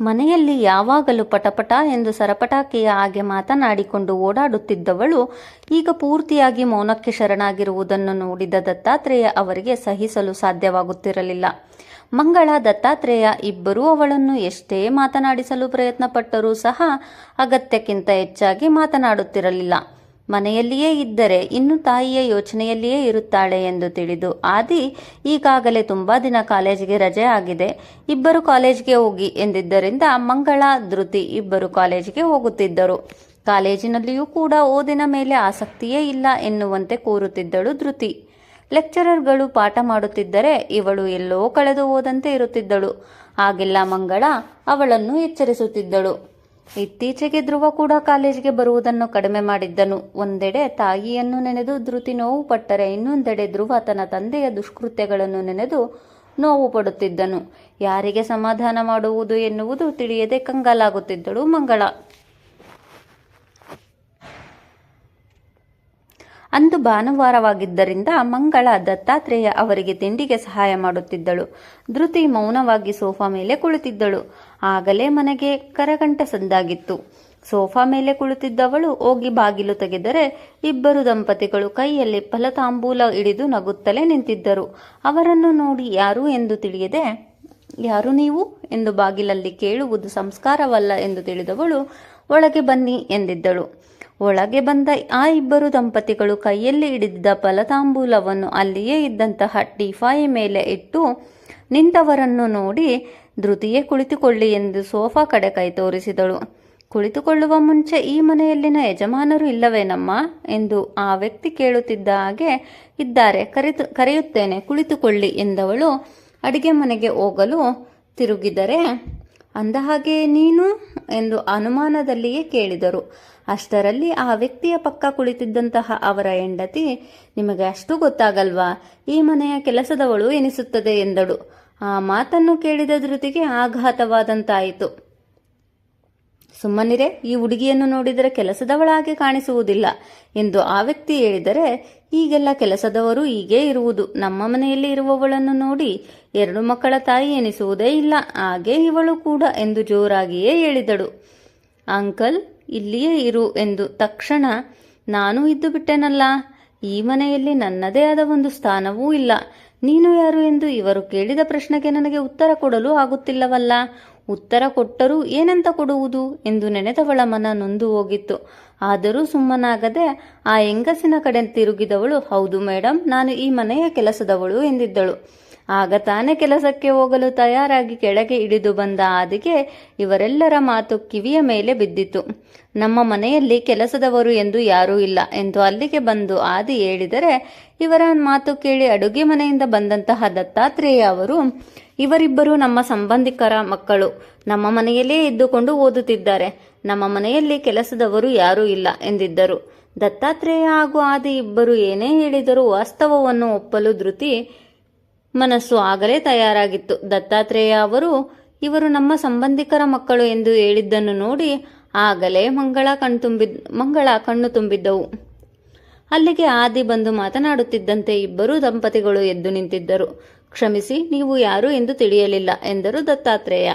ಮನೆಯಲ್ಲಿ ಯಾವಾಗಲೂ ಪಟಪಟ ಎಂದು ಸರಪಟಾಕೆಯ ಹಾಗೆ ಮಾತನಾಡಿಕೊಂಡು ಓಡಾಡುತ್ತಿದ್ದವಳು ಈಗ ಪೂರ್ತಿಯಾಗಿ ಮೌನಕ್ಕೆ ಶರಣಾಗಿರುವುದನ್ನು ನೋಡಿದ ದತ್ತಾತ್ರೇಯ ಅವರಿಗೆ ಸಹಿಸಲು ಸಾಧ್ಯವಾಗುತ್ತಿರಲಿಲ್ಲ. ಮಂಗಳ, ದತ್ತಾತ್ರೇಯ ಇಬ್ಬರೂ ಅವಳನ್ನು ಎಷ್ಟೇ ಮಾತನಾಡಿಸಲು ಪ್ರಯತ್ನಪಟ್ಟರೂ ಸಹ ಅಗತ್ಯಕ್ಕಿಂತ ಹೆಚ್ಚಾಗಿ ಮಾತನಾಡುತ್ತಿರಲಿಲ್ಲ. ಮನೆಯಲ್ಲಿಯೇ ಇದ್ದರೆ ಇನ್ನು ತಾಯಿಯ ಯೋಚನೆಯಲ್ಲಿಯೇ ಇರುತ್ತಾಳೆ ಎಂದು ತಿಳಿದು ಆದಿ ಈಗಾಗಲೇ ತುಂಬಾ ದಿನ ಕಾಲೇಜಿಗೆ ರಜೆ ಆಗಿದೆ. ಇಬ್ಬರು ಕಾಲೇಜಿಗೆ ಹೋಗಿ ಎಂದಿದ್ದರಿಂದ ಮಂಗಳ, ಧೃತಿ ಇಬ್ಬರು ಕಾಲೇಜಿಗೆ ಹೋಗುತ್ತಿದ್ದರು. ಕಾಲೇಜಿನಲ್ಲಿಯೂ ಕೂಡ ಓದಿನ ಮೇಲೆ ಆಸಕ್ತಿಯೇ ಇಲ್ಲ ಎನ್ನುವಂತೆ ಕೂರುತ್ತಿದ್ದಳು ಧೃತಿ. ಲೆಕ್ಚರರ್ಗಳು ಪಾಠ ಮಾಡುತ್ತಿದ್ದರೆ ಇವಳು ಎಲ್ಲೋ ಕಳೆದು ಹೋದಂತೆ ಇರುತ್ತಿದ್ದಳು. ಹಾಗೆಲ್ಲ ಮಂಗಳ ಅವಳನ್ನು ಎಚ್ಚರಿಸುತ್ತಿದ್ದಳು. ಇತ್ತೀಚೆಗೆ ಧ್ರುವ ಕೂಡ ಕಾಲೇಜಿಗೆ ಬರುವುದನ್ನು ಕಡಿಮೆ ಮಾಡಿದ್ದನು. ಒಂದೆಡೆ ತಾಯಿಯನ್ನು ನೆನೆದು ಧೃತಿ ನೋವು ಪಟ್ಟರೆ ಇನ್ನೊಂದೆಡೆ ಧ್ರುವ ತನ್ನ ತಂದೆಯ ದುಷ್ಕೃತ್ಯಗಳನ್ನು ನೆನೆದು ನೋವು ಪಡುತ್ತಿದ್ದನು. ಯಾರಿಗೆ ಸಮಾಧಾನ ಮಾಡುವುದು ಎನ್ನುವುದು ತಿಳಿಯದೆ ಕಂಗಾಲಾಗುತ್ತಿದ್ದಳು ಮಂಗಳ. ಅಂದು ಭಾನುವಾರವಾಗಿದ್ದರಿಂದ ಮಂಗಳ ದತ್ತಾತ್ರೇಯ ಅವರಿಗೆ ತಿಂಡಿಗೆ ಸಹಾಯ ಮಾಡುತ್ತಿದ್ದಳು. ಧೃತಿ ಮೌನವಾಗಿ ಸೋಫಾ ಮೇಲೆ ಕುಳಿತಿದ್ದಳು. ಆಗಲೇ ಮನೆಗೆ ಕರಗಂಟ ಸಂದಾಗಿತ್ತು. ಸೋಫಾ ಮೇಲೆ ಕುಳಿತಿದ್ದವಳು ಹೋಗಿ ಬಾಗಿಲು ತೆಗೆದರೆ ಇಬ್ಬರು ದಂಪತಿಗಳು ಕೈಯಲ್ಲಿ ಫಲತಾಂಬೂಲ ಹಿಡಿದು ನಗುತ್ತಲೇ ನಿಂತಿದ್ದರು. ಅವರನ್ನು ನೋಡಿ ಯಾರು ಎಂದು ತಿಳಿಯದೆ, ಯಾರು ನೀವು? ಎಂದು ಬಾಗಿಲಲ್ಲಿ ಕೇಳುವುದು ಸಂಸ್ಕಾರವಲ್ಲ ಎಂದು ತಿಳಿದವಳು ಒಳಗೆ ಬನ್ನಿ ಎಂದಿದ್ದಳು. ಒಳಗೆ ಬಂದ ಆ ಇಬ್ಬರು ದಂಪತಿಗಳು ಕೈಯಲ್ಲಿ ಹಿಡಿದಿದ್ದ ಫಲತಾಂಬೂಲವನ್ನು ಅಲ್ಲಿಯೇ ಇದ್ದಂತಹ ಟೀಫಾಯಿ ಮೇಲೆ ಇಟ್ಟು ನಿಂತವರನ್ನು ನೋಡಿ ಧೃತಿಯೇ ಕುಳಿತುಕೊಳ್ಳಿ ಎಂದು ಸೋಫಾ ಕಡೆ ಕೈ ತೋರಿಸಿದಳು. ಕುಳಿತುಕೊಳ್ಳುವ ಮುಂಚೆ ಈ ಮನೆಯಲ್ಲಿನ ಯಜಮಾನರು ಇಲ್ಲವೇನಮ್ಮ? ಎಂದು ಆ ವ್ಯಕ್ತಿ ಕೇಳುತ್ತಿದ್ದ ಹಾಗೆ, ಇದ್ದಾರೆ ಕರೆತು ಕರೆಯುತ್ತೇನೆ, ಕುಳಿತುಕೊಳ್ಳಿ ಎಂದವಳು ಅಡಿಗೆ ಮನೆಗೆ ಹೋಗಲು ತಿರುಗಿದರೆ ಅಂದಹಾಗೆ ನೀನು? ಎಂದು ಅನುಮಾನದಲ್ಲಿಯೇ ಕೇಳಿದರು. ಅಷ್ಟರಲ್ಲಿ ಆ ವ್ಯಕ್ತಿಯ ಪಕ್ಕ ಕುಳಿತಿದ್ದಂತಹ ಅವರ ಹೆಂಡತಿ, ನಿಮಗೆ ಅಷ್ಟು ಗೊತ್ತಾಗಲ್ವಾ? ಈ ಮನೆಯ ಕೆಲಸದವಳು ಎನಿಸುತ್ತದೆ ಎಂದಳು. ಆ ಮಾತನ್ನು ಕೇಳಿದ ಧೃತಿಗೆ ಆಘಾತವಾದಂತಾಯಿತು. ಸುಮ್ಮನಿರೆ, ಈ ಹುಡುಗಿಯನ್ನು ನೋಡಿದರೆ ಕೆಲಸದವಳಾಗೆ ಕಾಣಿಸುವುದಿಲ್ಲ ಎಂದು ಆ ವ್ಯಕ್ತಿ ಹೇಳಿದರೆ, ಈಗೆಲ್ಲ ಕೆಲಸದವರು ಹೀಗೇ ಇರುವುದು. ನಮ್ಮ ಮನೆಯಲ್ಲಿ ಇರುವವಳನ್ನು ನೋಡಿ ಎರಡು ಮಕ್ಕಳ ತಾಯಿ ಎನಿಸುವುದೇ ಇಲ್ಲ, ಹಾಗೆ ಇವಳು ಕೂಡ ಎಂದು ಜೋರಾಗಿಯೇ ಹೇಳಿದಳು. ಅಂಕಲ್, ಇಲ್ಲಿಯೇ ಇರು ಎಂದು ತಕ್ಷಣ, ನಾನು ಇದ್ದು ಬಿಟ್ಟೆನಲ್ಲ, ಈ ಮನೆಯಲ್ಲಿ ನನ್ನದೇ ಆದ ಒಂದು ಸ್ಥಾನವೂ ಇಲ್ಲ. ನೀನು ಯಾರು ಎಂದು ಇವರು ಕೇಳಿದ ಪ್ರಶ್ನೆಗೆ ನನಗೆ ಉತ್ತರ ಕೊಡಲು ಆಗುತ್ತಿಲ್ಲವಲ್ಲ. ಉತ್ತರ ಕೊಟ್ಟರೂ ಏನಂತ ಕೊಡುವುದು ಎಂದು ನೆನೆದವಳ ಮನ ನೊಂದು ಹೋಗಿತ್ತು. ಆದರೂ ಸುಮ್ಮನಾಗದೆ ಆ ಹೆಂಗಸಿನ ಕಡೆ ತಿರುಗಿದವಳು, ಹೌದು ಮೇಡಮ್ ನಾನು ಈ ಮನೆಯ ಕೆಲಸದವಳು ಎಂದಿದ್ದಳು. ಆಗ ತಾನೇ ಕೆಲಸಕ್ಕೆ ಹೋಗಲು ತಯಾರಾಗಿ ಕೆಳಗೆ ಇಳಿದು ಬಂದ ಆದಿಗೆ ಇವರೆಲ್ಲರ ಮಾತು ಕಿವಿಯ ಮೇಲೆ ಬಿದ್ದಿತು ನಮ್ಮ ಮನೆಯಲ್ಲಿ ಕೆಲಸದವರು ಎಂದು ಯಾರೂ ಇಲ್ಲ ಎಂದು ಅಲ್ಲಿಗೆ ಬಂದು ಆದಿ ಹೇಳಿದರೆ ಇವರ ಮಾತು ಕೇಳಿ ಅಡುಗೆ ಮನೆಯಿಂದ ಬಂದಂತಹ ದತ್ತಾತ್ರೇಯ ಅವರು, ಇವರಿಬ್ಬರು ನಮ್ಮ ಸಂಬಂಧಿಕರ ಮಕ್ಕಳು. ನಮ್ಮ ಮನೆಯಲ್ಲೇ ಇದ್ದುಕೊಂಡು ಓದುತ್ತಿದ್ದಾರೆ. ನಮ್ಮ ಮನೆಯಲ್ಲಿ ಕೆಲಸದವರು ಯಾರೂ ಇಲ್ಲ ಎಂದಿದ್ದರು. ದತ್ತಾತ್ರೇಯ ಹಾಗೂ ಆದಿ ಇಬ್ಬರು ಏನೇ ಹೇಳಿದರೂ ವಾಸ್ತವವನ್ನು ಒಪ್ಪಲು ಧೃತಿ ಮನಸ್ಸು ಆಗಲೇ ತಯಾರಾಗಿತ್ತು. ದತ್ತಾತ್ರೇಯ ಅವರು, ಇವರು ನಮ್ಮ ಸಂಬಂಧಿಕರ ಮಕ್ಕಳು ಎಂದು ಹೇಳಿದ್ದನ್ನು ನೋಡಿ ಆಗಲೇ ಮಂಗಳ ಕಣ್ತುಂಬಿದ್ ಮಂಗಳ ಕಣ್ಣು ತುಂಬಿದ್ದವು. ಅಲ್ಲಿಗೆ ಆದಿ ಬಂದು ಮಾತನಾಡುತ್ತಿದ್ದಂತೆ ಇಬ್ಬರೂ ದಂಪತಿಗಳು ಎದ್ದು ನಿಂತಿದ್ದರು. ಕ್ಷಮಿಸಿ, ನೀವು ಯಾರು ಎಂದು ತಿಳಿಯಲಿಲ್ಲ ಎಂದರು ದತ್ತಾತ್ರೇಯ.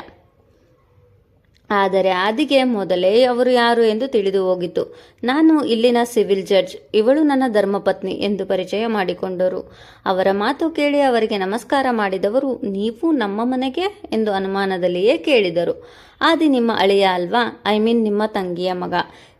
ಆದರೆ ಆದಿಗೆ ಮೊದಲೇ ಅವರು ಯಾರು ಎಂದು ತಿಳಿದು ಹೋಗಿತ್ತು. ನಾನು ಇಲ್ಲಿನ ಸಿವಿಲ್ ಜಡ್ಜ್, ಇವಳು ನನ್ನ ಧರ್ಮಪತ್ನಿ ಎಂದು ಪರಿಚಯ ಮಾಡಿಕೊಂಡರು. ಅವರ ಮಾತು ಕೇಳಿ ಅವರಿಗೆ ನಮಸ್ಕಾರ ಮಾಡಿದವರು, ನೀವು ನಮ್ಮ ಮನೆಗೆ ಎಂದು ಅನುಮಾನದಲ್ಲಿಯೇ ಕೇಳಿದರು. ಆದಿ ನಿಮ್ಮ ಅಳಿಯ ಅಲ್ವಾ? ಐ ಮೀನ್ ನಿಮ್ಮ ತಂಗಿಯ ಮಗ.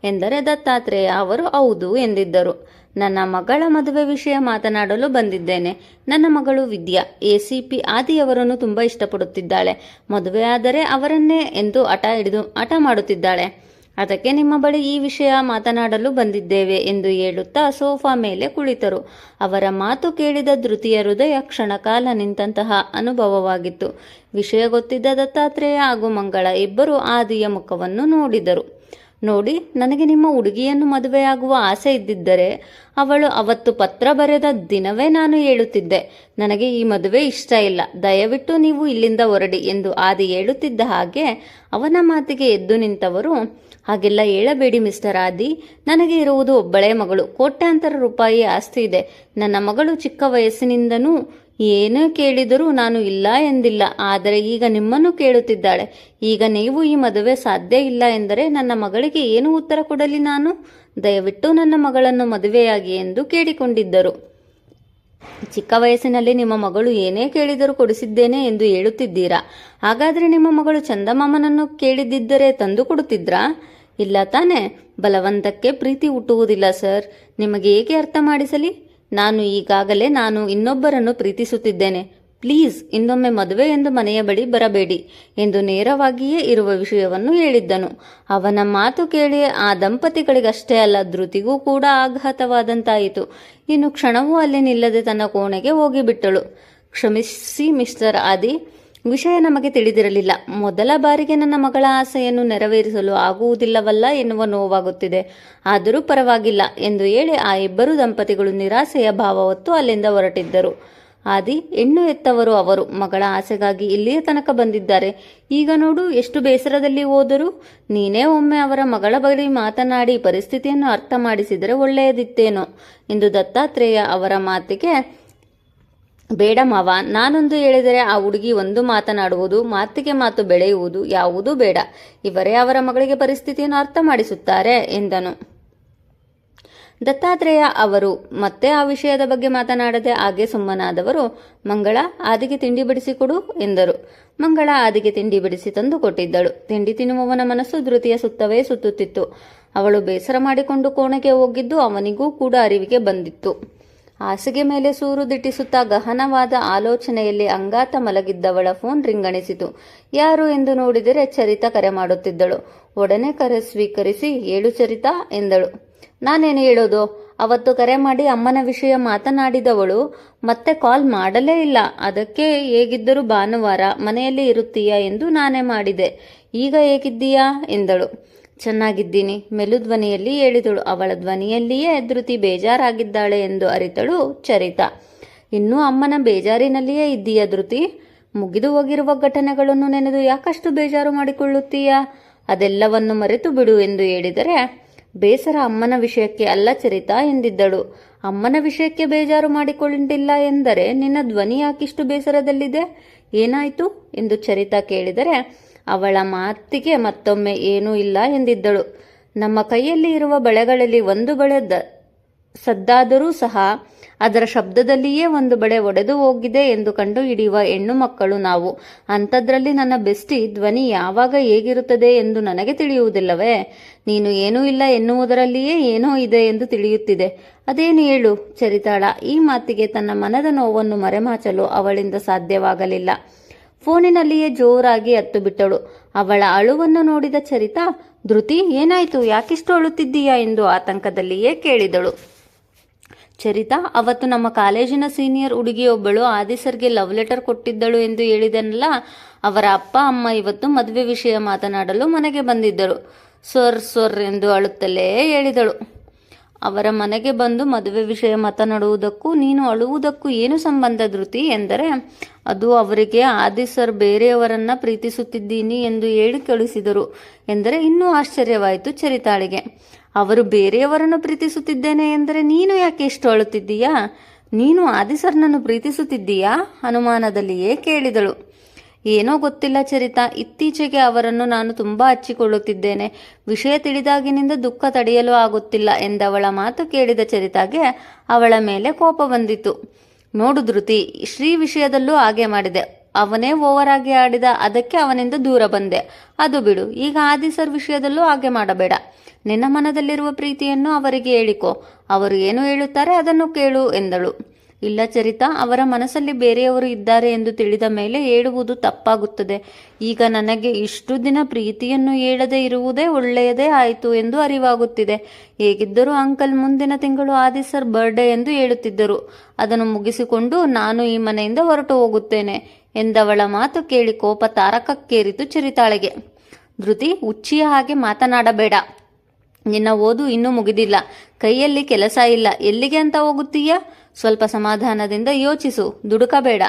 ಎಂದರೆ ದತ್ತಾತ್ರೇಯ ಅವರು ಹೌದು ಎಂದಿದ್ದರು. ನನ್ನ ಮಗಳ ಮದುವೆ ವಿಷಯ ಮಾತನಾಡಲು ಬಂದಿದ್ದೇನೆ. ನನ್ನ ಮಗಳು ವಿದ್ಯಾ. ಎ ಸಿ ಪಿ ಆದಿಯವರನ್ನು ತುಂಬ ಇಷ್ಟಪಡುತ್ತಿದ್ದಾಳೆ. ಮದುವೆ ಆದರೆ ಅವರನ್ನೇ ಎಂದು ಹಠ ಹಿಡಿದು ಹಠ ಮಾಡುತ್ತಿದ್ದಾಳೆ. ಅದಕ್ಕೆ ನಿಮ್ಮ ಬಳಿ ಈ ವಿಷಯ ಮಾತನಾಡಲು ಬಂದಿದ್ದೇವೆ ಎಂದು ಹೇಳುತ್ತಾ ಸೋಫಾ ಮೇಲೆ ಕುಳಿತರು. ಅವರ ಮಾತು ಕೇಳಿದ ಧೃತಿಯ ಹೃದಯ ಕ್ಷಣಕಾಲ ನಿಂತಹ ಅನುಭವವಾಗಿತ್ತು. ವಿಷಯ ಗೊತ್ತಿದ್ದ ದತ್ತಾತ್ರೇಯ ಹಾಗೂ ಮಂಗಳ ಇಬ್ಬರು ಆದಿಯ ಮುಖವನ್ನು ನೋಡಿದರು. ನೋಡಿ, ನನಗೆ ನಿಮ್ಮ ಹುಡುಗಿಯನ್ನು ಮದುವೆಯಾಗುವ ಆಸೆ ಇದ್ದಿದ್ದರೆ ಅವಳು ಅವತ್ತು ಪತ್ರ ಬರೆದ ದಿನವೇ ನಾನು ಹೇಳುತ್ತಿದ್ದೆ. ನನಗೆ ಈ ಮದುವೆ ಇಷ್ಟ ಇಲ್ಲ. ದಯವಿಟ್ಟು ನೀವು ಇಲ್ಲಿಂದ ಹೊರಡಿ ಎಂದು ಆದಿ ಹೇಳುತ್ತಿದ್ದ ಹಾಗೆ ಅವನ ಮಾತಿಗೆ ಎದ್ದು ನಿಂತವರು. ಹಾಗೆಲ್ಲ ಹೇಳಬೇಡಿ ಮಿಸ್ಟರ್ ಆದಿ. ನನಗೆ ಇರುವುದು ಒಬ್ಬಳೇ ಮಗಳು. ಕೋಟ್ಯಾಂತರ ರೂಪಾಯಿ ಆಸ್ತಿ ಇದೆ. ನನ್ನ ಮಗಳು ಚಿಕ್ಕ ವಯಸ್ಸಿನಿಂದನೂ ಏನೇ ಕೇಳಿದರೂ ನಾನು ಇಲ್ಲ ಎಂದಿಲ್ಲ. ಆದರೆ ಈಗ ನಿಮ್ಮನ್ನು ಕೇಳುತ್ತಿದ್ದಾಳೆ. ಈಗ ನೀವು ಈ ಮದುವೆ ಸಾಧ್ಯ ಇಲ್ಲ ಎಂದರೆ ನನ್ನ ಮಗಳಿಗೆ ಏನು ಉತ್ತರ ಕೊಡಲಿ ನಾನು? ದಯವಿಟ್ಟು ನನ್ನ ಮಗಳನ್ನು ಮದುವೆಯಾಗಿ ಎಂದು ಕೇಳಿಕೊಂಡಿದ್ದರು. ಚಿಕ್ಕ ವಯಸ್ಸಿನಲ್ಲಿ ನಿಮ್ಮ ಮಗಳು ಏನೇ ಕೇಳಿದರೂ ಕೊಡಿಸಿದ್ದೇನೆ ಎಂದು ಹೇಳುತ್ತಿದ್ದೀರಾ? ಹಾಗಾದರೆ ನಿಮ್ಮ ಮಗಳು ಚಂದಮಾಮನನ್ನು ಕೇಳಿದ್ದಿದ್ದರೆ ತಂದು ಕೊಡುತ್ತಿದ್ರಾ? ಇಲ್ಲ ತಾನೇ. ಬಲವಂತಕ್ಕೆ ಪ್ರೀತಿ ಹುಟ್ಟುವುದಿಲ್ಲ ಸರ್. ನಿಮಗೆ ಏಕೆ ಅರ್ಥ ಮಾಡಿಸಲಿ? ನಾನು ಈಗಾಗಲೇ ನಾನು ಇನ್ನೊಬ್ಬರನ್ನು ಪ್ರೀತಿಸುತ್ತಿದ್ದೇನೆ. ಪ್ಲೀಸ್ ಇನ್ನೊಮ್ಮೆ ಮದುವೆ ಎಂದು ಮನೆಯ ಬಳಿ ಬರಬೇಡಿ ಎಂದು ನೇರವಾಗಿಯೇ ಇರುವ ವಿಷಯವನ್ನು ಹೇಳಿದ್ದನು. ಅವನ ಮಾತು ಕೇಳಿ ಆ ದಂಪತಿಗಳಿಗಷ್ಟೇ ಅಲ್ಲ, ಧೃತಿಗೂ ಕೂಡ ಆಘಾತವಾದಂತಾಯಿತು. ಇನ್ನು ಕ್ಷಣವೂ ಅಲ್ಲಿ ನಿಲ್ಲದೆ ತನ್ನ ಕೋಣೆಗೆ ಹೋಗಿಬಿಟ್ಟಳು. ಕ್ಷಮಿಸಿ, ಮಿಸ್ಟರ್ ಆದಿ. ವಿಷಯ ನಮಗೆ ತಿಳಿದಿರಲಿಲ್ಲ. ಮೊದಲ ಬಾರಿಗೆ ನನ್ನ ಮಗಳ ಆಸೆಯನ್ನು ನೆರವೇರಿಸಲು ಆಗುವುದಿಲ್ಲವಲ್ಲ ಎನ್ನುವ ನೋವಾಗುತ್ತಿದೆ. ಆದರೂ ಪರವಾಗಿಲ್ಲ ಎಂದು ಹೇಳಿ ಆ ಇಬ್ಬರು ದಂಪತಿಗಳು ನಿರಾಸೆಯ ಭಾವ ಹೊತ್ತು ಅಲ್ಲಿಂದ ಹೊರಟಿದ್ದರು. ಆದಿ ಹೆಣ್ಣು ಎತ್ತವರು ಅವರು ಮಗಳ ಆಸೆಗಾಗಿ ಇಲ್ಲಿಯ ತನಕ ಬಂದಿದ್ದಾರೆ. ಈಗ ನೋಡು, ಎಷ್ಟು ಬೇಸರದಲ್ಲಿ ಹೋದರು ನೀನೇ ಒಮ್ಮೆ ಅವರ ಮಗಳ ಬಳಿ ಮಾತನಾಡಿ ಪರಿಸ್ಥಿತಿಯನ್ನು ಅರ್ಥ ಮಾಡಿಸಿದರೆ ಒಳ್ಳೆಯದಿತ್ತೇನೋ. ಎಂದು ದತ್ತಾತ್ರೇಯ ಅವರ ಮಾತಿಗೆ, ಬೇಡ ಮಾವ, ನಾನೊಂದು ಹೇಳಿದರೆ ಆ ಹುಡುಗಿ ಒಂದು ಮಾತನಾಡುವುದು, ಮಾತಿಗೆ ಮಾತು ಬೆಳೆಯುವುದು ಯಾವುದೂ ಬೇಡ. ಇವರೇ ಅವರ ಮಗಳಿಗೆ ಪರಿಸ್ಥಿತಿಯನ್ನು ಅರ್ಥ ಮಾಡಿಸುತ್ತಾರೆ, ಎಂದನು. ದತ್ತಾತ್ರೇಯ ಅವರು ಮತ್ತೆ ಆ ವಿಷಯದ ಬಗ್ಗೆ ಮಾತನಾಡದೆ ಹಾಗೆ ಸುಮ್ಮನಾದವರು, ಮಂಗಳ ಆದಿಗೆ ತಿಂಡಿ ಬಿಡಿಸಿಕೊಡು ಎಂದರು. ಮಂಗಳ ಆದಿಗೆ ತಿಂಡಿ ಬಿಡಿಸಿ ತಂದು ಕೊಟ್ಟಿದ್ದಳು. ತಿಂಡಿ ತಿನ್ನುವವನ ಮನಸ್ಸು ಧೃತಿಯ ಸುತ್ತವೇ ಸುತ್ತುತ್ತಿತ್ತು. ಅವಳು ಬೇಸರ ಮಾಡಿಕೊಂಡು ಕೋಣೆಗೆ ಹೋಗಿದ್ದು ಅವನಿಗೂ ಕೂಡ ಅರಿವಿಗೆ ಬಂದಿತ್ತು. ಹಾಸಿಗೆ ಮೇಲೆ ಸೂರು ದಿಟ್ಟಿಸುತ್ತಾ ಗಹನವಾದ ಆಲೋಚನೆಯಲ್ಲಿ ಅಂಗಾತ ಮಲಗಿದ್ದವಳ ಫೋನ್ ರಿಂಗಣಿಸಿತು ಯಾರು ಎಂದು ನೋಡಿದರೆ ಚರಿತ ಕರೆ ಮಾಡುತ್ತಿದ್ದಳು. ಒಡನೆ ಕರೆ ಸ್ವೀಕರಿಸಿ, ಏಳು ಚರಿತ ಎಂದಳು. ನಾನೇನು ಹೇಳೋದು? ಅವತ್ತು ಕರೆ ಮಾಡಿ ಅಮ್ಮನ ವಿಷಯ ಮಾತನಾಡಿದವಳು, ಮತ್ತೆ ಕಾಲ್ ಮಾಡಲೇ ಇಲ್ಲ. ಅದಕ್ಕೆ ಹೇಗಿದ್ದರೂ ಭಾನುವಾರ ಮನೆಯಲ್ಲಿ ಇರುತ್ತೀಯಾ ಎಂದು ನಾನೇ ಮಾಡಿದೆ. ಈಗ ಹೇಗಿದ್ದೀಯಾ? ಎಂದಳು. ಚೆನ್ನಾಗಿದ್ದೀನಿ ಮೆಲುಧ್ವನಿಯಲ್ಲಿ ಹೇಳಿದಳು. ಅವಳ ಧ್ವನಿಯಲ್ಲಿಯೇ ಧೃತಿ ಬೇಜಾರಾಗಿದ್ದಾಳೆ ಎಂದು ಅರಿತಳು ಚರಿತ. ಇನ್ನೂ ಅಮ್ಮನ ಬೇಜಾರಿನಲ್ಲಿಯೇ ಇದ್ದೀಯ ಧೃತಿ? ಮುಗಿದು ಹೋಗಿರುವ ಘಟನೆಗಳನ್ನು ನೆನೆದು ಯಾಕಷ್ಟು ಬೇಜಾರು ಮಾಡಿಕೊಳ್ಳುತ್ತೀಯಾ? ಅದೆಲ್ಲವನ್ನು ಮರೆತು ಬಿಡು ಎಂದು ಹೇಳಿದರೆ ಬೇಸರ ಅಮ್ಮನ ವಿಷಯಕ್ಕೆ ಅಲ್ಲ ಚರಿತಾ ಎಂದಿದ್ದಳು. ಅಮ್ಮನ ವಿಷಯಕ್ಕೆ ಬೇಜಾರು ಮಾಡಿಕೊಂಡಿಲ್ಲ ಎಂದರೆ ನಿನ್ನ ಧ್ವನಿ ಯಾಕಿಷ್ಟು ಬೇಸರದಲ್ಲಿದೆ? ಏನಾಯಿತು? ಎಂದು ಚರಿತಾ ಕೇಳಿದರೆ, ಅವಳ ಮಾತಿಗೆ ಮತ್ತೊಮ್ಮೆ ಏನೂ ಇಲ್ಲ ಎಂದಿದ್ದಳು. ನಮ್ಮ ಕೈಯಲ್ಲಿ ಇರುವ ಬಳೆಗಳಲ್ಲಿ ಒಂದು ಬಳೆ ಸದ್ದಾದರೂ ಸಹ ಅದರ ಶಬ್ದದಲ್ಲಿಯೇ ಒಂದು ಬಳೆ ಒಡೆದು ಹೋಗಿದೆ ಎಂದು ಕಂಡು ಹಿಡಿಯುವ ಹೆಣ್ಣು ಮಕ್ಕಳು ನಾವು. ಅಂಥದ್ರಲ್ಲಿ ನನ್ನ ಬೆಸ್ಟಿ ಧ್ವನಿ ಯಾವಾಗ ಹೇಗಿರುತ್ತದೆ ಎಂದು ನನಗೆ ತಿಳಿಯುವುದಿಲ್ಲವೇ? ನೀನು ಏನೂ ಇಲ್ಲ ಎನ್ನುವುದರಲ್ಲಿಯೇ ಏನೋ ಇದೆ ಎಂದು ತಿಳಿಯುತ್ತಿದೆ. ಅದೇನು ಹೇಳು? ಚರಿತಾಳ, ಈ ಮಾತಿಗೆ ತನ್ನ ಮನದ ನೋವನ್ನು ಮರೆಮಾಚಲು ಅವಳಿಂದ ಸಾಧ್ಯವಾಗಲಿಲ್ಲ. ಫೋನಿನಲ್ಲಿಯೇ ಜೋರಾಗಿ ಹತ್ತು ಬಿಟ್ಟಳು ಅವಳ ಅಳುವನ್ನು ನೋಡಿದ ಚರಿತಾ, ಧೃತಿ, ಏನಾಯಿತು? ಯಾಕಿಷ್ಟು ಅಳುತ್ತಿದ್ದೀಯಾ ಎಂದು ಆತಂಕದಲ್ಲಿಯೇ ಕೇಳಿದಳು. ಚರಿತಾ, ಅವತ್ತು ನಮ್ಮ ಕಾಲೇಜಿನ ಸೀನಿಯರ್ ಹುಡುಗಿಯೊಬ್ಬಳು ಆದಿಸರ್ಗೆ ಲವ್ ಲೆಟರ್ ಕೊಟ್ಟಿದ್ದಳು ಎಂದು ಹೇಳಿದನಲ್ಲ, ಅವರ ಅಪ್ಪ, ಅಮ್ಮ ಇವತ್ತು ಮದುವೆ ವಿಷಯ ಮಾತನಾಡಲು ಮನೆಗೆ ಬಂದಿದ್ದರು. ಸೊರ್ ಸೊರ್ ಎಂದು ಅಳುತ್ತಲೇ ಹೇಳಿದಳು. ಅವರ ಮನೆಗೆ ಬಂದು ಮದುವೆ ವಿಷಯ ಮಾತನಾಡುವುದಕ್ಕೂ ನೀನು ಅಳುವುದಕ್ಕೂ ಏನು ಸಂಬಂಧ ಧೃತಿ ಎಂದರೆ, ಅದು ಅವರಿಗೆ ಆದಿ ಸರ್ ಬೇರೆಯವರನ್ನ ಪ್ರೀತಿಸುತ್ತಿದ್ದೀನಿ ಎಂದು ಹೇಳಿ ಕಳಿಸಿದರು ಎಂದರೆ ಇನ್ನೂ ಆಶ್ಚರ್ಯವಾಯಿತು ಚರಿತಾಳಿಗೆ. ಅವರು ಬೇರೆಯವರನ್ನು ಪ್ರೀತಿಸುತ್ತಿದ್ದೇನೆ ಎಂದರೆ ನೀನು ಯಾಕೆ ಇಷ್ಟು ಅಳುತ್ತಿದ್ದೀಯಾ? ನೀನು ಆದಿಸರ್ನನ್ನು ಪ್ರೀತಿಸುತ್ತಿದ್ದೀಯಾ? ಅನುಮಾನದಲ್ಲಿಯೇ ಕೇಳಿದಳು ಏನೋ ಗೊತ್ತಿಲ್ಲ ಚರಿತಾ, ಇತ್ತೀಚೆಗೆ ಅವರನ್ನು ನಾನು ತುಂಬಾ ಹಚ್ಚಿಕೊಳ್ಳುತ್ತಿದ್ದೇನೆ ವಿಷಯ ತಿಳಿದಾಗಿನಿಂದ ದುಃಖ ತಡೆಯಲು ಆಗುತ್ತಿಲ್ಲ ಎಂದವಳ ಮಾತು ಕೇಳಿದ ಚರಿತಾಗೆ ಅವಳ ಮೇಲೆ ಕೋಪ ಬಂದಿತು ನೋಡು ಧೃತಿ, ಶ್ರೀ ವಿಷಯದಲ್ಲೂ ಹಾಗೆ ಮಾಡಿದೆ. ಅವನೇ ಓವರ್ ಆಗಿ ಆಡಿದ ಅದಕ್ಕೆ ಅವನಿಂದ ದೂರ ಬಂದೆ. ಅದು ಬಿಡು, ಈಗ ಆದಿ ಸರ್ ವಿಷಯದಲ್ಲೂ ಹಾಗೆ ಮಾಡಬೇಡ. ನಿನ್ನ ಮನದಲ್ಲಿರುವ ಪ್ರೀತಿಯನ್ನು ಅವರಿಗೆ ಹೇಳಿಕೊ. ಅವರು ಏನು ಹೇಳುತ್ತಾರೆ ಅದನ್ನು ಕೇಳು ಎಂದಳು. ಇಲ್ಲ ಚರಿತಾ, ಅವರ ಮನಸ್ಸಲ್ಲಿ ಬೇರೆಯವರು ಇದ್ದಾರೆ ಎಂದು ತಿಳಿದ ಮೇಲೆ ಹೇಳುವುದು ತಪ್ಪಾಗುತ್ತದೆ. ಈಗ ನನಗೆ ಇಷ್ಟು ದಿನ ಪ್ರೀತಿಯನ್ನು ಹೇಳದೆ ಇರುವುದೇ ಒಳ್ಳೆಯದೇ ಆಯಿತು ಎಂದು ಅರಿವಾಗುತ್ತಿದೆ. ಹೇಗಿದ್ದರೂ ಅಂಕಲ್ ಮುಂದಿನ ತಿಂಗಳು ಆದಿ ಸರ್ ಬರ್ಡೇ ಎಂದು ಹೇಳುತ್ತಿದ್ದರು. ಅದನ್ನು ಮುಗಿಸಿಕೊಂಡು ನಾನು ಈ ಮನೆಯಿಂದ ಹೊರಟು ಹೋಗುತ್ತೇನೆ. ಎಂದವಳ ಮಾತು ಕೇಳಿ ಕೋಪ ತಾರಕಕ್ಕೇರಿತು ಚಿರಿತಾಳೆಗೆ. ಧೃತಿ, ಹುಚ್ಚಿಯ ಹಾಗೆ ಮಾತನಾಡಬೇಡ. ನಿನ್ನ ಓದು ಇನ್ನೂ ಮುಗಿದಿಲ್ಲ. ಕೈಯಲ್ಲಿ ಕೆಲಸ ಇಲ್ಲ. ಎಲ್ಲಿಗೆ ಅಂತ ಹೋಗುತ್ತೀಯಾ? ಸ್ವಲ್ಪ ಸಮಾಧಾನದಿಂದ ಯೋಚಿಸು. ದುಡುಕಬೇಡ.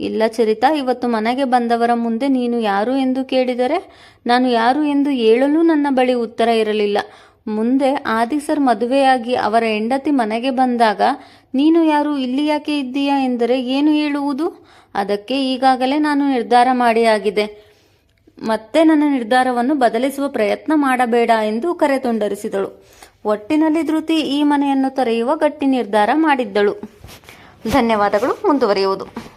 ಇಲ್ಲ ಚರಿತಾ, ಇವತ್ತು ಮನೆಗೆ ಬಂದವರ ಮುಂದೆ ನೀನು ಯಾರು ಎಂದು ಕೇಳಿದರೆ ನಾನು ಯಾರು ಎಂದು ಹೇಳಲು ನನ್ನ ಬಳಿ ಉತ್ತರ ಇರಲಿಲ್ಲ. ಮುಂದೆ ಆದಿ ಸರ್ ಮದುವೆಯಾಗಿ ಅವರ ಹೆಂಡತಿ ಮನೆಗೆ ಬಂದಾಗ ನೀನು ಯಾರು ಇಲ್ಲಿ ಯಾಕೆ ಇದ್ದೀಯಾ ಎಂದರೆ ಏನು ಹೇಳುವುದು? ಅದಕ್ಕೆ ಈಗಾಗಲೇ ನಾನು ನಿರ್ಧಾರ ಮಾಡಿ ಆಗಿದೆ. ಮತ್ತೆ ನನ್ನ ನಿರ್ಧಾರವನ್ನು ಬದಲಿಸುವ ಪ್ರಯತ್ನ ಮಾಡಬೇಡ ಎಂದು ಕರೆ ತುಂಡರಿಸಿದಳು. ಒಟ್ಟಿನಲ್ಲಿ ಧೃತಿ ಈ ಮನೆಯನ್ನು ತೊರೆಯುವ ಗಟ್ಟಿ ನಿರ್ಧಾರ ಮಾಡಿದ್ದಳು. ಧನ್ಯವಾದಗಳು, ಮುಂದುವರಿಯುವುದು.